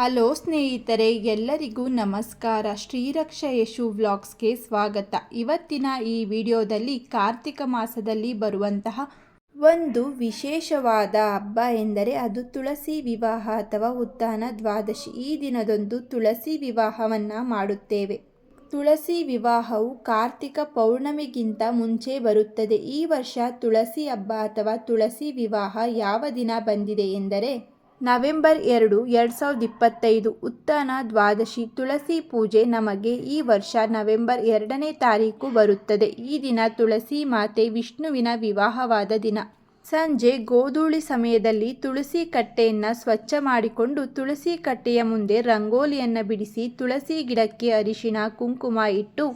Hello ಸ್ನೇಹಿತರೆ, ಎಲ್ಲರಿಗೂ ನಮಸ್ಕಾರ. ಶ್ರೀರಕ್ಷ ಯಶು ವ್ಲಾಗ್ಸ್ಗೆ ಸ್ವಾಗತ. ಇವತ್ತಿನ ಈ ವಿಡಿಯೋದಲ್ಲಿ ಕಾರ್ತಿಕ ಮಾಸದಲ್ಲಿ ಬರುವಂತಹ ಒಂದು ವಿಶೇಷವಾದ ಹಬ್ಬ ಎಂದರೆ ಅದು ತುಳಸಿ ವಿವಾಹ ಅಥವಾ ಉತ್ಥಾನ ದ್ವಾದಶಿ. ಈ ದಿನದಂದು ತುಳಸಿ ವಿವಾಹವನ್ನು ಮಾಡುತ್ತೇವೆ. ತುಳಸಿ ವಿವಾಹವು ಕಾರ್ತಿಕ ಪೌರ್ಣಮಿಗಿಂತ ಮುಂಚೆ ಬರುತ್ತದೆ. ಈ ವರ್ಷ ತುಳಸಿ ಹಬ್ಬ ಅಥವಾ ತುಳಸಿ ವಿವಾಹ ಯಾವ ದಿನ ಬಂದಿದೆ ಎಂದರೆ ನವೆಂಬರ್ ಎರಡು ಎರಡು ಸಾವಿರದ ಇಪ್ಪತ್ತೈದು ಉತ್ಥಾನ ದ್ವಾದಶಿ ತುಳಸಿ ಪೂಜೆ ನಮಗೆ ಈ ವರ್ಷ ನವೆಂಬರ್ ಎರಡನೇ ತಾರೀಕು ಬರುತ್ತದೆ. ಈ ದಿನ ತುಳಸಿ ಮಾತೆ ವಿಷ್ಣುವಿನ ವಿವಾಹವಾದ ದಿನ. ಸಂಜೆ ಗೋಧೂಳಿ ಸಮಯದಲ್ಲಿ ತುಳಸಿ ಕಟ್ಟೆಯನ್ನು ಸ್ವಚ್ಛ ಮಾಡಿಕೊಂಡು ತುಳಸಿ ಕಟ್ಟೆಯ ಮುಂದೆ ರಂಗೋಲಿಯನ್ನು ಬಿಡಿಸಿ ತುಳಸಿ ಗಿಡಕ್ಕೆ ಅರಿಶಿಣ, ಕುಂಕುಮ ಇಟ್ಟು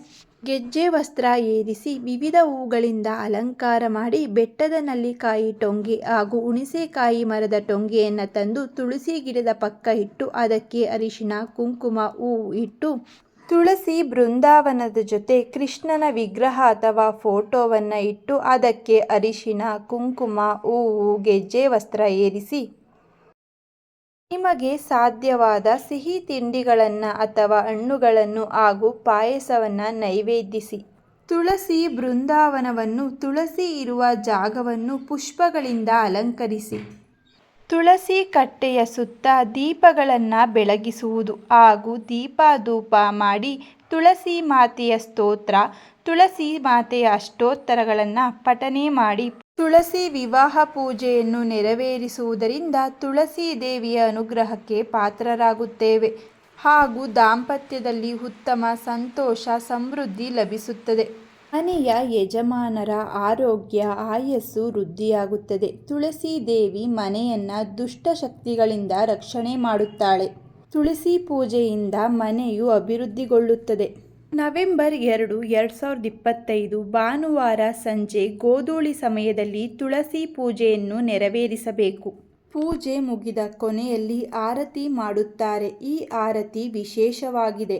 ಗೆಜ್ಜೆ ವಸ್ತ್ರ ಏರಿಸಿ ವಿವಿಧ ಹೂಗಳಿಂದ ಅಲಂಕಾರ ಮಾಡಿ ಬೆಟ್ಟದ ನಲ್ಲಿಕಾಯಿ ಟೊಂಗೆ ಹಾಗೂ ಹುಣಸೆಕಾಯಿ ಮರದ ಟೊಂಗೆಯನ್ನು ತಂದು ತುಳಸಿ ಗಿಡದ ಪಕ್ಕ ಇಟ್ಟು ಅದಕ್ಕೆ ಅರಿಶಿಣ, ಕುಂಕುಮ, ಹೂವು ಇಟ್ಟು ತುಳಸಿ ಬೃಂದಾವನದ ಜೊತೆ ಕೃಷ್ಣನ ವಿಗ್ರಹ ಅಥವಾ ಫೋಟೋವನ್ನು ಇಟ್ಟು ಅದಕ್ಕೆ ಅರಿಶಿನ ಕುಂಕುಮ, ಹೂವು, ಗೆಜ್ಜೆ ವಸ್ತ್ರ ಏರಿಸಿ ನಿಮಗೆ ಸಾಧ್ಯವಾದ ಸಿಹಿ ತಿಂಡಿಗಳನ್ನು ಅಥವಾ ಹಣ್ಣುಗಳನ್ನು ಹಾಗೂ ಪಾಯಸವನ್ನು ನೈವೇದ್ಯಿಸಿ. ತುಳಸಿ ಬೃಂದಾವನವನ್ನು ತುಳಸಿ ಇರುವ ಜಾಗವನ್ನು ಪುಷ್ಪಗಳಿಂದ ಅಲಂಕರಿಸಿ. ತುಳಸಿ ಕಟ್ಟೆಯ ಸುತ್ತ ದೀಪಗಳನ್ನು ಬೆಳಗಿಸುವುದು ಹಾಗೂ ದೀಪ ಧೂಪ ಮಾಡಿ ತುಳಸಿ ಮಾತೆಯ ಸ್ತೋತ್ರ ತುಳಸಿ ಮಾತೆಯ ಅಷ್ಟೋತ್ತರಗಳನ್ನು ಪಠನೆ ಮಾಡಿ ತುಳಸಿ ವಿವಾಹ ಪೂಜೆಯನ್ನು ನೆರವೇರಿಸುವುದರಿಂದ ತುಳಸಿ ದೇವಿಯ ಅನುಗ್ರಹಕ್ಕೆ ಪಾತ್ರರಾಗುತ್ತೇವೆ. ಹಾಗೂ ದಾಂಪತ್ಯದಲ್ಲಿ ಉತ್ತಮ ಸಂತೋಷ, ಸಮೃದ್ಧಿ ಲಭಿಸುತ್ತದೆ. ಮನೆಯ ಯಜಮಾನರ ಆರೋಗ್ಯ, ಆಯಸ್ಸು ವೃದ್ಧಿಯಾಗುತ್ತದೆ. ತುಳಸಿ ದೇವಿ ಮನೆಯನ್ನು ದುಷ್ಟಶಕ್ತಿಗಳಿಂದ ರಕ್ಷಣೆ ಮಾಡುತ್ತಾಳೆ. ತುಳಸಿ ಪೂಜೆಯಿಂದ ಮನೆಯು ಅಭಿವೃದ್ಧಿಗೊಳ್ಳುತ್ತದೆ. ನವೆಂಬರ್ ಎರಡು ಎರಡು ಸಾವಿರದ ಇಪ್ಪತ್ತೈದು ಭಾನುವಾರ ಸಂಜೆ ಗೋಧೂಳಿ ಸಮಯದಲ್ಲಿ ತುಳಸಿ ಪೂಜೆಯನ್ನು ನೆರವೇರಿಸಬೇಕು. ಪೂಜೆ ಮುಗಿದ ಕೊನೆಯಲ್ಲಿ ಆರತಿ ಮಾಡುತ್ತಾರೆ. ಈ ಆರತಿ ವಿಶೇಷವಾಗಿದೆ.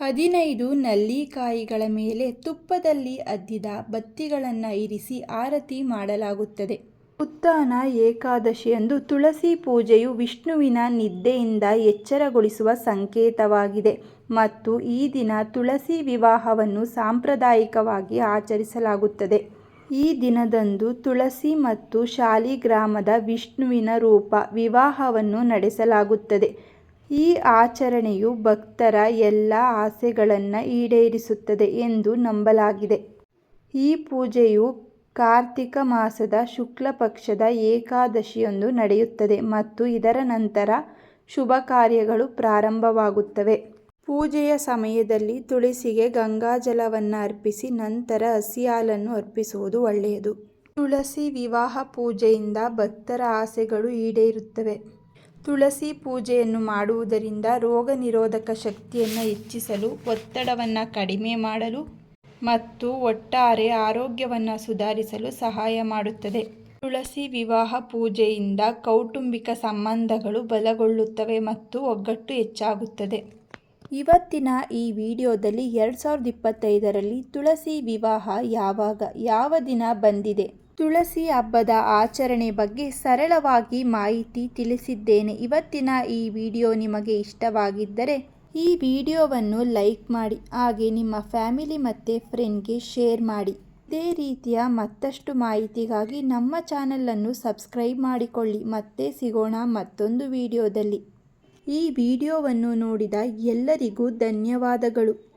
ಹದಿನೈದು ನಲ್ಲಿಕಾಯಿಗಳ ಮೇಲೆ ತುಪ್ಪದಲ್ಲಿ ಅದ್ದಿದ ಬತ್ತಿಗಳನ್ನು ಇರಿಸಿ ಆರತಿ ಮಾಡಲಾಗುತ್ತದೆ. ಉತ್ಥಾನ ಏಕಾದಶಿಯಂದು ತುಳಸಿ ಪೂಜೆಯು ವಿಷ್ಣುವಿನ ನಿದ್ದೆಯಿಂದ ಎಚ್ಚರಗೊಳಿಸುವ ಸಂಕೇತವಾಗಿದೆ. ಮತ್ತು ಈ ದಿನ ತುಳಸಿ ವಿವಾಹವನ್ನು ಸಾಂಪ್ರದಾಯಿಕವಾಗಿ ಆಚರಿಸಲಾಗುತ್ತದೆ. ಈ ದಿನದಂದು ತುಳಸಿ ಮತ್ತು ಶಾಲಿಗ್ರಾಮದ ವಿಷ್ಣುವಿನ ರೂಪ ವಿವಾಹವನ್ನು ನಡೆಸಲಾಗುತ್ತದೆ. ಈ ಆಚರಣೆಯು ಭಕ್ತರ ಎಲ್ಲ ಆಸೆಗಳನ್ನು ಈಡೇರಿಸುತ್ತದೆ ಎಂದು ನಂಬಲಾಗಿದೆ. ಈ ಪೂಜೆಯು ಕಾರ್ತಿಕ ಮಾಸದ ಶುಕ್ಲ ಪಕ್ಷದ ಏಕಾದಶಿಯೊಂದು ನಡೆಯುತ್ತದೆ ಮತ್ತು ಇದರ ನಂತರ ಶುಭ ಕಾರ್ಯಗಳು ಪ್ರಾರಂಭವಾಗುತ್ತವೆ. ಪೂಜೆಯ ಸಮಯದಲ್ಲಿ ತುಳಸಿಗೆ ಗಂಗಾಜಲವನ್ನು ಅರ್ಪಿಸಿ ನಂತರ ಹಸಿ ಹಾಲನ್ನು ಅರ್ಪಿಸುವುದು ಒಳ್ಳೆಯದು. ತುಳಸಿ ವಿವಾಹ ಪೂಜೆಯಿಂದ ಭಕ್ತರ ಆಸೆಗಳು ಈಡೇರುತ್ತವೆ. ತುಳಸಿ ಪೂಜೆಯನ್ನು ಮಾಡುವುದರಿಂದ ರೋಗ ನಿರೋಧಕ ಶಕ್ತಿಯನ್ನು ಹೆಚ್ಚಿಸಲು, ಒತ್ತಡವನ್ನು ಕಡಿಮೆ ಮಾಡಲು ಮತ್ತು ಒಟ್ಟಾರೆ ಆರೋಗ್ಯವನ್ನು ಸುಧಾರಿಸಲು ಸಹಾಯ ಮಾಡುತ್ತದೆ. ತುಳಸಿ ವಿವಾಹ ಪೂಜೆಯಿಂದ ಕೌಟುಂಬಿಕ ಸಂಬಂಧಗಳು ಬಲಗೊಳ್ಳುತ್ತವೆ ಮತ್ತು ಒಗ್ಗಟ್ಟು ಹೆಚ್ಚಾಗುತ್ತದೆ. ಇವತ್ತಿನ ಈ ವಿಡಿಯೋದಲ್ಲಿ ಎರಡು ಸಾವಿರದ ಇಪ್ಪತ್ತೈದರಲ್ಲಿ ತುಳಸಿ ವಿವಾಹ ಯಾವಾಗ, ಯಾವ ದಿನ ಬಂದಿದೆ? ತುಳಸಿ ಹಬ್ಬದ ಆಚರಣೆ ಬಗ್ಗೆ ಸರಳವಾಗಿ ಮಾಹಿತಿ ತಿಳಿಸಿದ್ದೇನೆ. ಇವತ್ತಿನ ಈ ವಿಡಿಯೋ ನಿಮಗೆ ಇಷ್ಟವಾಗಿದ್ದರೆ ಈ ವಿಡಿಯೋವನ್ನು ಲೈಕ್ ಮಾಡಿ, ಹಾಗೆ ನಿಮ್ಮ ಫ್ಯಾಮಿಲಿ ಮತ್ತು ಫ್ರೆಂಡ್ಗೆ ಶೇರ್ ಮಾಡಿ. ಇದೇ ರೀತಿಯ ಮತ್ತಷ್ಟು ಮಾಹಿತಿಗಾಗಿ ನಮ್ಮ ಚಾನಲನ್ನು ಸಬ್ಸ್ಕ್ರೈಬ್ ಮಾಡಿಕೊಳ್ಳಿ. ಮತ್ತೆ ಸಿಗೋಣ ಮತ್ತೊಂದು ವಿಡಿಯೋದಲ್ಲಿ. ಈ ವಿಡಿಯೋವನ್ನು ನೋಡಿದ ಎಲ್ಲರಿಗೂ ಧನ್ಯವಾದಗಳು.